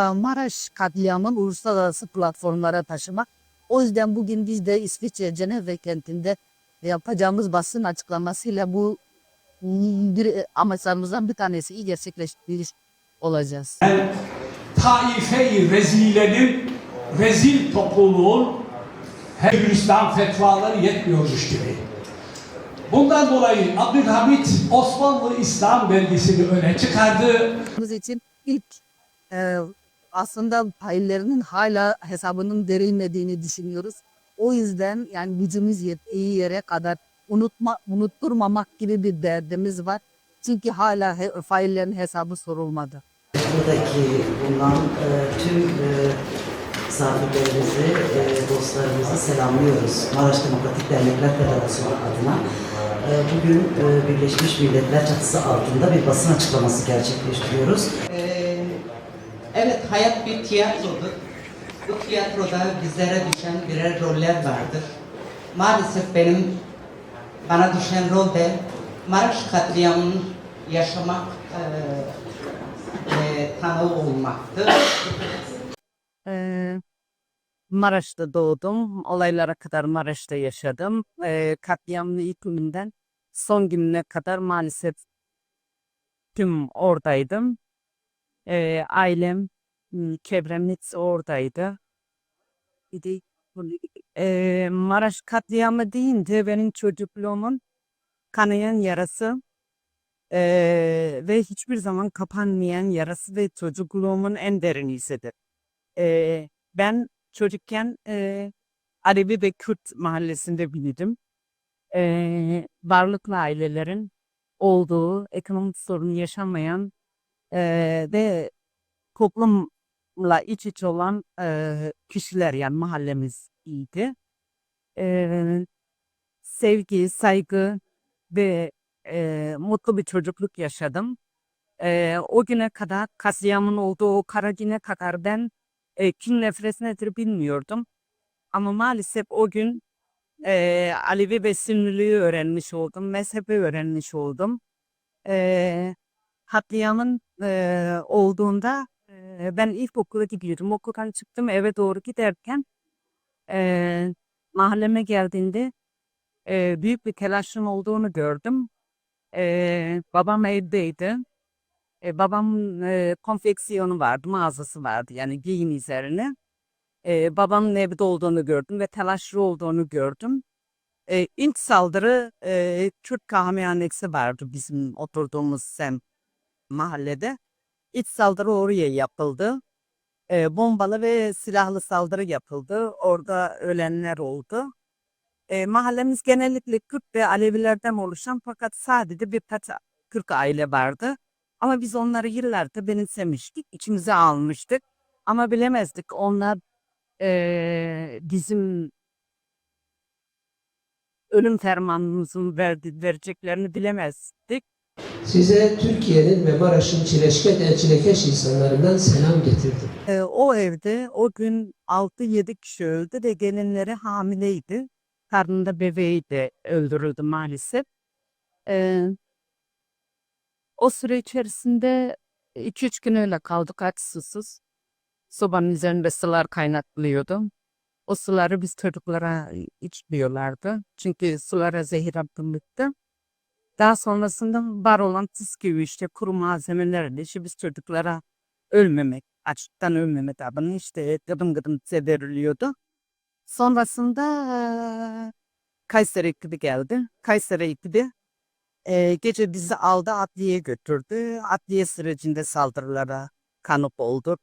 Maraş katliamın uluslararası platformlara taşımak. O yüzden bugün biz de İsviçre Cenevre kentinde yapacağımız basın açıklamasıyla bu bir amaçlarımızdan bir tanesi iyi gerçekleştirmiş olacağız. Ben taife-i rezilenin, rezil topluluğun her Gülistan fetvaları yetmiyormuş gibi. Bundan dolayı Abdülhamit Osmanlı İslam belgesini öne çıkardı. Biz için ilk e, aslında paylarının hala hesabının verilmediğini düşünüyoruz. O yüzden yani gücümüz yettiği yere kadar unutma, unutturmamak gibi bir derdimiz var. Çünkü hala he, faillerin hesabı sorulmadı. buradaki bulunan e, tüm e, misafirlerimizi, e, dostlarımızı selamlıyoruz. Maraş Demokratik Dernekler Federasyonu adına. E, bugün e, Birleşmiş Milletler çatısı altında bir basın açıklaması gerçekleştiriyoruz. Ee, evet hayat bir tiyatrodur. Bu tiyatroda bizlere düşen birer roller vardır. Maalesef benim bana düşen rol de Maraş katliamını yaşamak e, ve tanığı olmaktır. Ee, Maraş'ta doğdum. Olaylara kadar Maraş'ta yaşadım. Ee, katliamın ilk gününden son gününe kadar maalesef tüm oradaydım. Ee, ailem, hepsi oradaydı. Bir ee, Maraş katliamı deyince benim çocukluğumun kanayan yarası ee, ve hiçbir zaman kapanmayan yarası ve çocukluğumun en derin hisseder. Ee, ben çocukken e, Alevi ve Kürt mahallesinde büyüdüm. Ee, varlıklı ailelerin olduğu, ekonomik sorun yaşamayan e, ve toplumla iç içe olan e, kişiler yani mahallemiz iyiydi. Ee, sevgi, saygı ve e, mutlu bir çocukluk yaşadım. Ee, o güne kadar katliamın olduğu o kara güne kadar ben e, kin nefret nedir bilmiyordum. Ama maalesef o gün e, Alevi ve Sünniliği öğrenmiş oldum, mezhebi öğrenmiş oldum. E, katliamın e, olduğunda ben ilkokula gidiyordum. Okuldan çıktım eve doğru giderken e, mahalleme geldiğinde e, büyük bir telaşın olduğunu gördüm. E, babam evdeydi. E, babamın e, konfeksiyonu vardı, mağazası vardı yani giyim üzerine. E, babamın evde olduğunu gördüm ve telaşlı olduğunu gördüm. E, ilk saldırı e, Türk kahvehanesi vardı bizim oturduğumuz sem mahallede. İlk saldırı oraya yapıldı. E, bombalı ve silahlı saldırı yapıldı. Orada ölenler oldu. E, mahallemiz genellikle Kürt ve Alevilerden oluşan fakat sadece birkaç Türk aile vardı. Ama biz onları yıllardır benimsemiştik, içimize almıştık. Ama bilemezdik onlar eee, bizim ölüm fermanımızın verdi, vereceklerini bilemezdik. Size Türkiye'nin ve Maraş'ın çileşket elçilekeş insanlarından selam getirdim. Eee, o evde o gün 6-7 kişi öldü ve gelinleri hamileydi. Karnında bebeği de öldürüldü maalesef. Eee, o süre içerisinde 2-3 gün öyle kaldık aç susuz. Sobanın üzerinde sular kaynatılıyordu. O suları biz çocuklara içmiyorlardı. Çünkü sulara zehir atılmıştı. Daha sonrasında var olan tuz gibi işte kuru malzemelerle işte biz çocuklara ölmemek, açlıktan ölmemek adına işte gıdım gıdım bize veriliyordu. Sonrasında eee, Kayseri ekibi geldi. Kayseri ekibi eee, gece bizi aldı adliyeye götürdü. Adliye sürecinde saldırılara kanıp olduk.